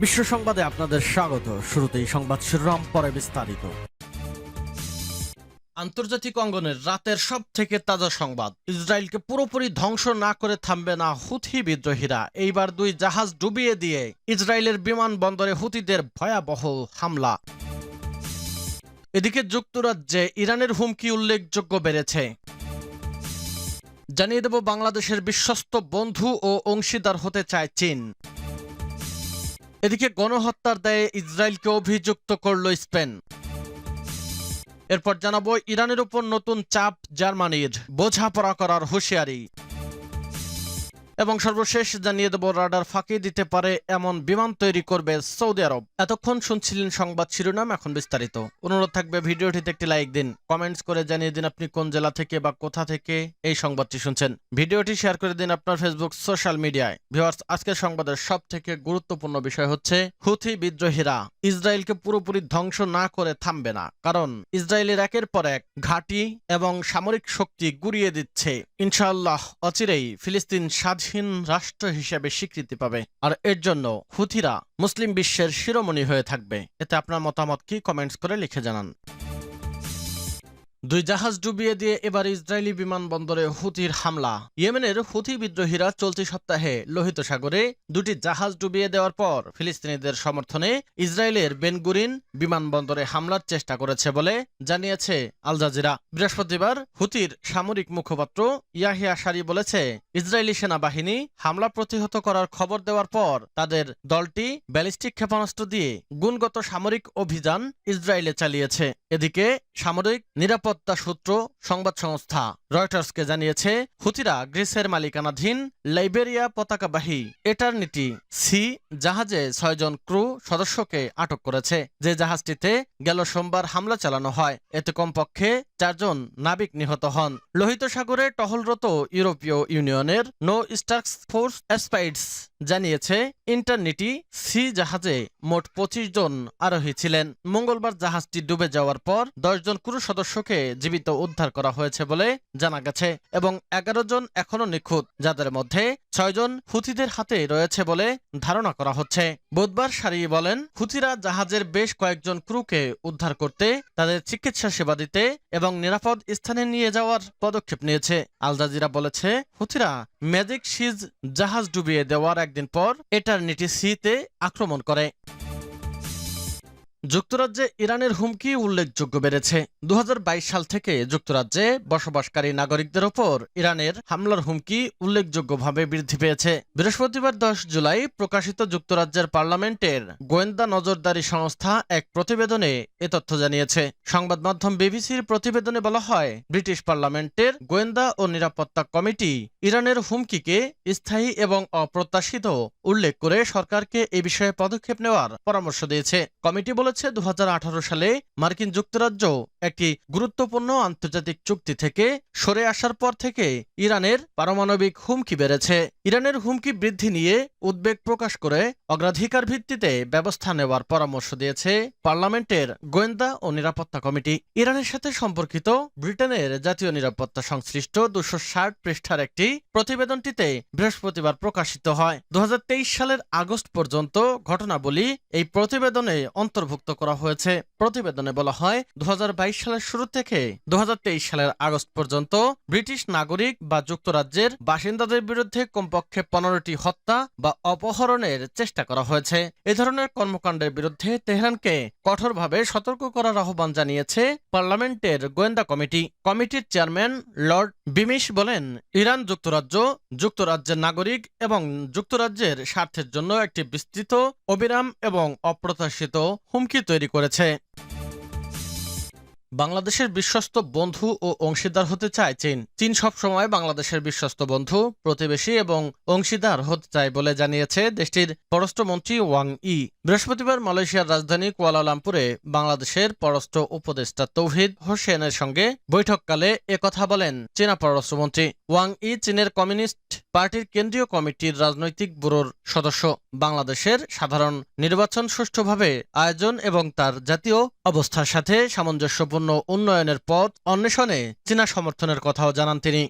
বিশ্ব সংবাদে আপনাদের স্বাগত। শুরুতেই সংবাদ শিরোনাম, পরে বিস্তারিত। আন্তর্জাতিক অঙ্গনের রাতের সব থেকে তাজা সংবাদ। ইসরায়েলকে পুরোপুরি ধ্বংস না করে থামবে না হুথি বিদ্রোহীরা। এইবার দুই জাহাজ ডুবিয়ে দিয়ে ইসরায়েলের বিমানবন্দরে হুতিদের ভয়াবহ হামলা। এদিকে যুক্তরাজ্যে ইরানের হুমকি উল্লেখযোগ্য বেড়েছে। জানিয়ে দেব বাংলাদেশের বিশ্বস্ত বন্ধু ও অংশীদার হতে চায় চীন। এদিকে গণহত্যার দায়ে ইসরায়েলকে অভিযুক্ত করল স্পেন। এরপর জানাব, ইরানের উপর নতুন চাপ জার্মানির। বোঝাপড়া করার হুঁশিয়ারি। এবং সর্বশেষ জানিয়ে দেব, রাডার ফাঁকি দিতে পারে এমন বিমান তৈরি করবে সৌদি আরব। এতক্ষণ শুনছিলেন সংবাদ শিরোনাম, এখন বিস্তারিত। অনুরোধ থাকবে, ভিডিওটিতে একটি লাইক দিন। কমেন্টস করে জানিয়ে দিন আপনি কোন জেলা থেকে বা কোথা থেকে এই সংবাদটি শুনছেন। ভিডিওটি শেয়ার করে দিন আপনার ফেসবুক, সোশ্যাল মিডিয়ায়। ভিউয়ার্স, আজকের সংবাদের সব থেকে গুরুত্বপূর্ণ বিষয় হচ্ছে হুথি বিদ্রোহীরা। ইসরায়েলকে পুরোপুরি ধ্বংস না করে থামবে না, কারণ ইসরায়েলের একের পর এক ঘাঁটি এবং সামরিক শক্তি গুড়িয়ে দিচ্ছে। ইনশাআল্লাহ, অচিরেই ফিলিস্তিন স্বাধীন রাষ্ট্র হিসেবে স্বীকৃতি পাবে। আর এর জন্য হুথিরা মুসলিম বিশ্বের শিরোমণি হয়ে থাকবে। এতে আপনার মতামত কি? কমেন্টস করে লিখে জানান। দুই জাহাজ ডুবিয়ে দিয়ে এবার ইসরায়েলি বিমানবন্দরে হুতির হামলা। ইয়েমেনের হুথি বিদ্রোহীরা চলতি সপ্তাহে লোহিত সাগরে দুটি জাহাজ ডুবিয়ে দেওয়ার পর ফিলিস্তিনিদের সমর্থনে ইসরায়েলের বেনগুরিন বিমানবন্দরে হামলার চেষ্টা করেছে বলে জানিয়েছে আল জাজিরা। বৃহস্পতিবার হুতির সামরিক মুখপাত্র ইয়াহিয়া সারি বলেছে, ইসরায়েলি সেনাবাহিনী হামলা প্রতিহত করার খবর দেওয়ার পর তাদের দলটি ব্যালিস্টিক ক্ষেপণাস্ত্র দিয়ে গুণগত সামরিক অভিযান ইসরায়েলে চালিয়েছে। এদিকে সামরিক নিরাপত্তা সূত্র সংবাদ সংস্থা। রয়টার্সকে জানিয়েছে, হুতিরা গ্রিসের মালিকানাধীন লাইবেরিয়া পতাকাবাহী এটারনিটি সি জাহাজে ছয়জন ক্রু সদস্যকে আটক করেছে। যে জাহাজটিতে গেল সোমবার হামলা চালানো হয়, এতে কমপক্ষে চারজন নাবিক নিহত হন। লোহিত সাগরে টহলরত ইউরোপীয় ইউনিয়নের নো স্টার্কস ফোর্স অ্যাসপাইডস জানিয়েছে, ইন্টারনিটি সি জাহাজে মোট পঁচিশ জন আরোহী ছিলেন। মঙ্গলবার জাহাজটি ডুবে যাওয়ার পর দশ জন ক্রু সদস্যকে জীবিত উদ্ধার করা হয়েছে বলে জানা গেছে, এবং এগারো জন এখনও নিখোঁজ, যাদের মধ্যে ছয়জন হুথিদের হাতে রয়েছে বলে ধারণা করা হচ্ছে। বুধবার সারি বলেন, হুথিরা জাহাজের বেশ কয়েকজন ক্রুকে উদ্ধার করতে তাদের চিকিৎসা সেবা দিতে এবং নিরাপদ স্থানে নিয়ে যাওয়ার পদক্ষেপ নিয়েছে। আল জাজিরা বলেছে, হুথিরা ম্যাজিক সিজ জাহাজ ডুবিয়ে দেওয়ার একদিন পর এটার এটারনিটি সিতে আক্রমণ করে। যুক্তরাজ্যে ইরানের হুমকি উল্লেখযোগ্য বেড়েছে। দু হাজার বাইশ সাল থেকে যুক্তরাজ্যে বসবাসকারী নাগরিকদের ওপর ইরানের হামলার হুমকি উল্লেখযোগ্যভাবে বৃদ্ধি পেয়েছে। বৃহস্পতিবার দশ জুলাই প্রকাশিত যুক্তরাজ্যের পার্লামেন্টের গোয়েন্দা নজরদারি সংস্থা এক প্রতিবেদনে এ তথ্য জানিয়েছে। সংবাদ মাধ্যম বিবিসির প্রতিবেদনে বলা হয়, ব্রিটিশ পার্লামেন্টের গোয়েন্দা ও নিরাপত্তা কমিটি ইরানের হুমকিকে স্থায়ী এবং অপ্রত্যাশিত উল্লেখ করে সরকারকে এ বিষয়ে পদক্ষেপ নেওয়ার পরামর্শ দিয়েছে। কমিটি বলেছে দু হাজার আঠারো সালে মার্কিন যুক্তরাজ্য একটি গুরুত্বপূর্ণ আন্তর্জাতিক চুক্তি থেকে সরে আসার পর থেকে ইরানের পারমাণবিক হুমকি বেড়েছে। ইরানের হুমকি বৃদ্ধি নিয়ে উদ্বেগ প্রকাশ করে অগ্রাধিকার ভিত্তিতে ব্যবস্থা নেওয়ার পরামর্শ দিয়েছে পার্লামেন্টের গোয়েন্দা ও নিরাপত্তা কমিটি। ইরানের সাথে সম্পর্কিত ব্রিটেনের জাতীয় নিরাপত্তা সংশ্লিষ্ট দুশো ষাট পৃষ্ঠার একটি প্রতিবেদনটিতে বৃহস্পতিবার প্রকাশিত হয়। দু হাজার তেইশ সালের আগস্ট পর্যন্ত ঘটনাবলী এই প্রতিবেদনে অন্তর্ভুক্ত করা হয়েছে। প্রতিবেদনে বলা হয় দু হাজার বাইশ সালের শুরু থেকে দু হাজার তেইশ সালের আগস্ট পর্যন্ত ব্রিটিশ নাগরিক বা যুক্তরাজ্যের বাসিন্দাদের বিরুদ্ধে কমপক্ষে পনেরোটি হত্যা বা অপহরণের চেষ্টা করা হয়েছে। এ ধরনের কর্মকাণ্ডের বিরুদ্ধে তেহরানকে কঠোরভাবে সতর্ক করার আহ্বান জানিয়েছে পার্লামেন্টের গোয়েন্দা কমিটি। কমিটির চেয়ারম্যান লর্ড বিমিশ বলেন, ইরান যুক্তরাজ্য, যুক্তরাজ্যের নাগরিক এবং যুক্তরাজ্যের স্বার্থের জন্য একটি বিস্তৃত, অবিরাম এবং অপ্রত্যাশিত হুমকি তৈরি করেছে। বাংলাদেশের বিশ্বস্ত বন্ধু ও অংশীদার হতে চায় চীন। চীন সবসময় বাংলাদেশের বিশ্বস্ত বন্ধু, প্রতিবেশী এবং অংশীদার হতে চায় বলে জানিয়েছে দেশটির পররাষ্ট্রমন্ত্রী ওয়াং ই। বৃহস্পতিবার মালয়েশিয়ার রাজধানী কুয়ালালামপুরে বাংলাদেশের পররাষ্ট্র উপদেষ্টা তৌহিদ হোসেনের সঙ্গে বৈঠককালে একথা বলেন চীনা পররাষ্ট্রমন্ত্রী। ওয়াং ই চীনের কমিউনিস্ট পার্টির কেন্দ্রীয় কমিটির রাজনৈতিক ব্যুরোর সদস্য। বাংলাদেশের সাধারণ নির্বাচন সুষ্ঠুভাবে আয়োজন এবং তার জাতীয় অবস্থার সাথে সামঞ্জস্যপূর্ণ উন্নয়নের পথ অন্বেষণে চীনা সমর্থনের কথাও জানান তিনি।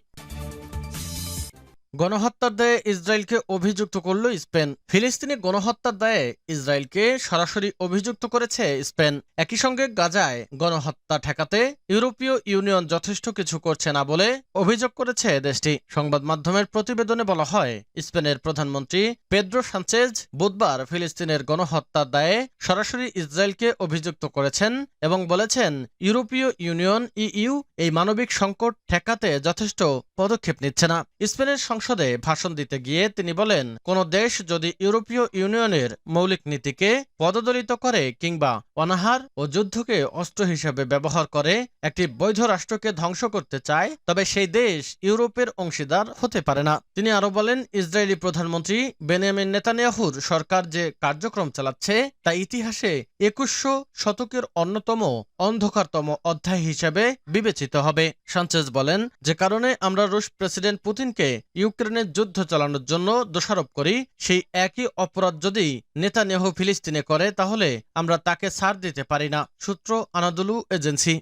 গণহত্যার দায়ে ইসরায়েলকে অভিযুক্ত করল স্পেন। ফিলিস্তিনি গণহত্যার দায়ে ইসরায়েলকে সরাসরি অভিযুক্ত করেছে স্পেন। একই সঙ্গে গাজায় গণহত্যা ঠেকাতে ইউরোপীয় ইউনিয়ন যথেষ্ট কিছু করছে না বলে অভিযোগ করেছে দেশটি। সংবাদ মাধ্যমের প্রতিবেদনে বলা হয়, স্পেনের প্রধানমন্ত্রী পেদ্রো সানচেজ বুধবার ফিলিস্তিনের গণহত্যার দায়ে সরাসরি ইসরায়েলকে অভিযুক্ত করেছেন এবং বলেছেন, ইউরোপীয় ইউনিয়ন, ইইউ, এই মানবিক সংকট ঠেকাতে যথেষ্ট পদক্ষেপ নিচ্ছে না। স্পেনের সংসদে ভাষণ দিতে গিয়ে তিনি বলেন, কোন দেশ যদি ইউরোপীয় ইউনিয়নের মৌলিক নীতিকে পদদলিত করে কিংবা অনাহার ও যুদ্ধকে অস্ত্র হিসেবে ব্যবহার করে একটি বৈধ রাষ্ট্রকে ধ্বংস করতে চায়, তবে সেই দেশ ইউরোপের অংশীদার হতে পারে না। তিনি আরও বলেন, ইসরায়েলি প্রধানমন্ত্রী বেনিয়ামিন নেতানিয়াহুর সরকার যে কার্যক্রম চালাচ্ছে, তা ইতিহাসে একুশশো শতকের অন্যতম অন্ধকারতম অধ্যায় হিসেবে বিবেচিত হবে। সানচেজ বলেন, যে কারণে আমরা রুশ প্রেসিডেন্ট পুতিনকে ইউক্রেনের যুদ্ধ চালানোর জন্য দোষারোপ করি, সেই একই অপরাধ যদি নেতানিয়াহু ফিলিস্তিনে করে, তাহলে আমরা তাকে ছাড় দিতে পারি না, সূত্র আনাদুলু এজেন্সি।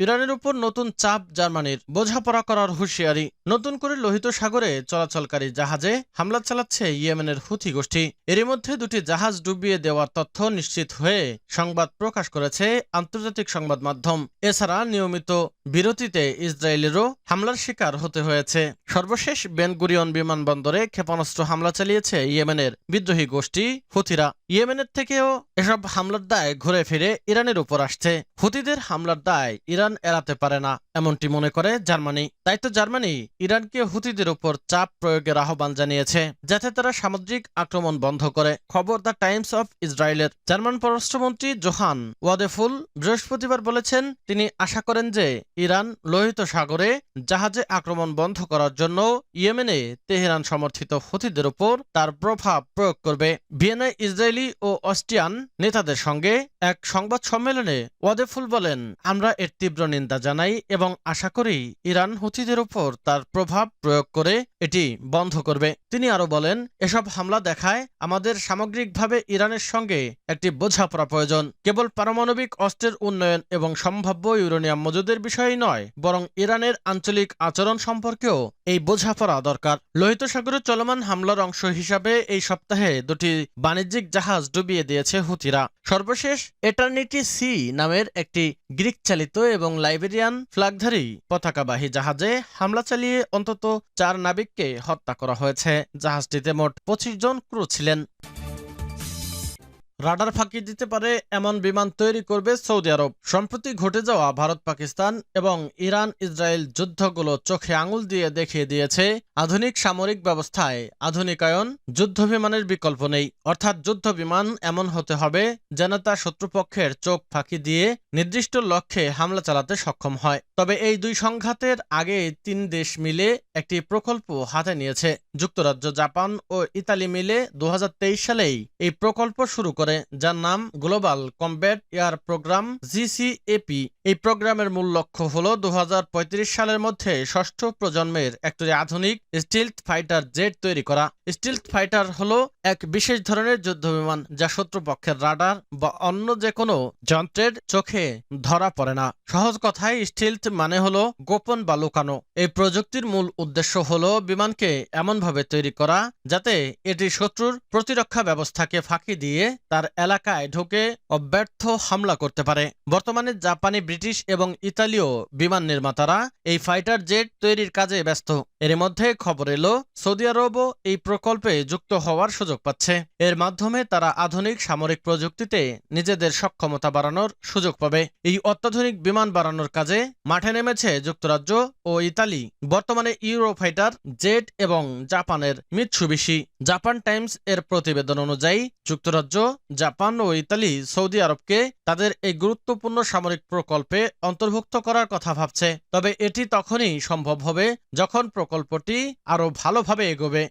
ইরানের উপর নতুন চাপ জার্মানির, বোঝাপড়া করার হুঁশিয়ারি। নতুন করে লোহিত সাগরে চলাচলকারী জাহাজে হামলা চালাচ্ছে ইয়েমেনের হুথি গোষ্ঠী। এরই মধ্যে দুটি জাহাজ ডুবিয়ে দেওয়ার তথ্য নিশ্চিত হয়ে সংবাদ প্রকাশ করেছে আন্তর্জাতিক সংবাদ মাধ্যম। এছাড়া নিয়মিত বিরতিতে ইসরায়েলেরও হামলার শিকার হতে হয়েছে। সর্বশেষ বেনগুরিয়ন বিমানবন্দরে ক্ষেপণাস্ত্র হামলা চালিয়েছে ইয়েমেনের বিদ্রোহী গোষ্ঠী হুথিরা। ইয়েমেনের থেকেও এসব হামলার দায় ঘুরে ফিরে ইরানের উপর আসছে। হুতিদের হামলার দায় ইরান এড়াতে পারে না। এমনটি মনে করে জার্মানি। তাই তো জার্মানি ইরানকে হুতিদের উপর চাপ প্রয়োগের আহ্বান জানিয়েছে, যাতে তারা সামুদ্রিক আক্রমণ বন্ধ করে। খবর দ্য টাইমস অফ ইসরায়েলের। জার্মান পররাষ্ট্রমন্ত্রী জোহান ওয়াদেফুল বৃহস্পতিবার বলেছেন, তিনি আশা করেন যে ইরান লোহিত সাগরে জাহাজে আক্রমণ বন্ধ করার জন্য ইয়েমেনে তেহরান সমর্থিত হুতিদের উপর তার প্রভাব প্রয়োগ করবে। ভিয়েনায় ইসরায়েলি ও অস্ট্রিয়ান নেতাদের সঙ্গে এক সংবাদ সম্মেলনে ওয়াদেফুল বলেন, আমরা এর তীব্র নিন্দা জানাই এবং আশা করি ইরান হুতিদের উপর তার প্রভাব প্রয়োগ করে এটি বন্ধ করবে। তিনি আরও বলেন, এসব হামলা দেখায় আমাদের সামগ্রিকভাবে ইরানের সঙ্গে একটি বোঝাপড়া প্রয়োজন। কেবল পারমাণবিক অস্ত্রের উন্নয়ন এবং সম্ভাব্য ইউরেনিয়াম মজুদের বিষয়ই নয়, বরং ইরানের আঞ্চলিক আচরণ সম্পর্কেও এই বোঝাপড়া দরকার। লোহিত সাগরে চলমান হামলার অংশ হিসাবে এই সপ্তাহে দুটি বাণিজ্যিক জাহাজ ডুবিয়ে দিয়েছে হুতিরা। সর্বশেষ এটার্নিটি সি নামের একটি গ্রিক চালিত এবং লাইবেরিয়ান ফ্ল্যাগধারী পতাকাবাহী জাহাজে হামলা চালিয়ে অন্তত চার নাবিককে হত্যা করা হয়েছে। জাহাজটিতে মোট পঁচিশ জন ক্রু ছিলেন। রাডার ফাঁকি দিতে পারে এমন বিমান তৈরি করবে সৌদি আরব। সম্প্রতি ঘটে যাওয়া ভারত পাকিস্তান এবং ইরান ইসরায়েল যুদ্ধগুলো চোখে আঙুল দিয়ে দেখিয়ে দিয়েছে। আধুনিক সামরিক ব্যবস্থায় আধুনিকায়ন, যুদ্ধ বিমানের বিকল্প নেই। অর্থাৎ যুদ্ধ বিমান এমন হতে হবে যেন তা শত্রুপক্ষের চোখ ফাঁকি দিয়ে নির্দিষ্ট লক্ষ্যে হামলা চালাতে সক্ষম হয়। তবে এই দুই সংঘাতের আগে তিন দেশ মিলে একটি প্রকল্প হাতে নিয়েছে। যুক্তরাজ্য, জাপান ও ইতালি মিলে দু হাজার তেইশ সালেই এই প্রকল্প শুরু করে, যার নাম global combat air programme GCAP এই প্রোগ্রামের মূল লক্ষ্য হল দু হাজার পঁয়ত্রিশ সালের মধ্যে ষষ্ঠ প্রজন্মের একটি আধুনিক স্টিলথ ফাইটার জেট তৈরি করা। স্টিলথ ফাইটার হল এক বিশেষ ধরনের যুদ্ধবিমান যা শত্রুপক্ষের রাডার বা অন্য যে কোনো যন্ত্রের চোখে ধরা পড়ে না। সহজ কথায়, স্টিলথ মানে হলো গোপন বা লুকানো। এই প্রযুক্তির মূল উদ্দেশ্য হলো বিমানকে এমনভাবে তৈরি করা যাতে এটি শত্রুর প্রতিরক্ষা ব্যবস্থাকে ফাঁকি দিয়ে তার এলাকায় ঢুকে অব্যর্থ হামলা করতে পারে। বর্তমানে জাপানি ব্রিটিশ এবং ইতালীয় বিমান নির্মাতারা এই ফাইটার জেট তৈরির কাজে ব্যস্ত। এর মধ্যে খবর এলো, সৌদি আরবও এই প্রকল্পে যুক্ত হওয়ার সুযোগ পাচ্ছে। এর মাধ্যমে তারা আধুনিক সামরিক প্রযুক্তিতে নিজেদের সক্ষমতা বাড়ানোর সুযোগ পাবে। এই অত্যাধুনিক বিমান বাড়ানোর কাজে মাঠে নেমেছে যুক্তরাজ্য ও ইতালি। বর্তমানে ইউরো ফাইটার জেট এবং জাপানের মিৎসুবিশি। জাপান টাইমস এর প্রতিবেদন অনুযায়ী, যুক্তরাজ্য, জাপান ও ইতালি সৌদি আরবকে তাদের এই গুরুত্বপূর্ণ সামরিক প্রকল্পে অন্তর্ভুক্ত করার কথা ভাবছে, তবে এটি তখনই সম্ভব হবে যখন প্রকল্পটি আরও ভালোভাবে এগোবে।